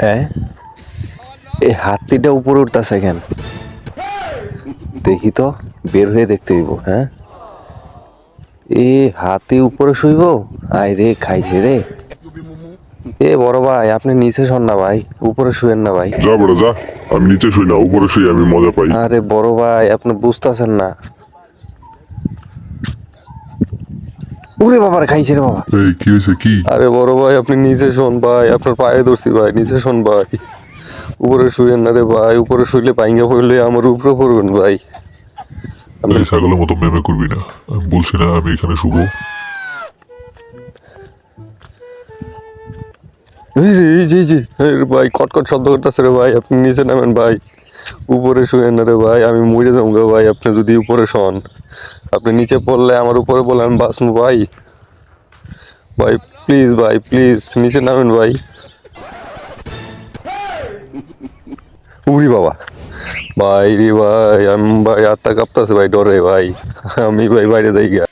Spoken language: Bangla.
হ্যাঁ এই হাতিটা উপরে উঠতেছে কেন? দেখি তো বের হয়ে দেখতে হইব হ্যাঁ? এ হাতি উপরে শুইব? আয় রে খাইছে রে। এ বড় ভাই আপনি নিচে শোন না ভাই উপরে শুয়েন না ভাই। যা বড় যা। আমি নিচে শুই না উপরে শুই আমি মজা পাই। আরে বড় ভাই আপনি বুঝতেছেন না। উরে বাবার খাইছে রে বাবা। এই কি হয়েছে কি? আরে বড় ভাই আপনি নিচে শোন ভাই আপনার পায়ে ধরছি ভাই নিচে শোন ভাই। উপরে শুয়েন না রে ভাই উপরে শুইলে পাইঙ্গা পড়লে আমার উপরে পড়বেন ভাই। এই ছাগলের মতো মেমে করবি না। আমি বলছি না আমি এখানে শুভ এই রে, এই যে এই রে ভাই কটকট শব্দ করতেছে রে ভাই আপনি নিচে নামেন ভাই। উপরে শুয়েন না রে ভাই, আমি মরে যাব গো ভাই, আপনি যদি উপরে শোন। আপনি নিচে পড়লে আমার উপরে বলে আমি বাঁচবো ভাই। ভাই প্লিজ ভাই প্লিজ নিচে নামেন ভাই। উড়ি বাবা। ভাই রে ভাই, আমি ভাই, আত্মা কাঁপতাছে ভাই, ডরে ভাই। আমি ভাই বাইরে যাই গিয়া।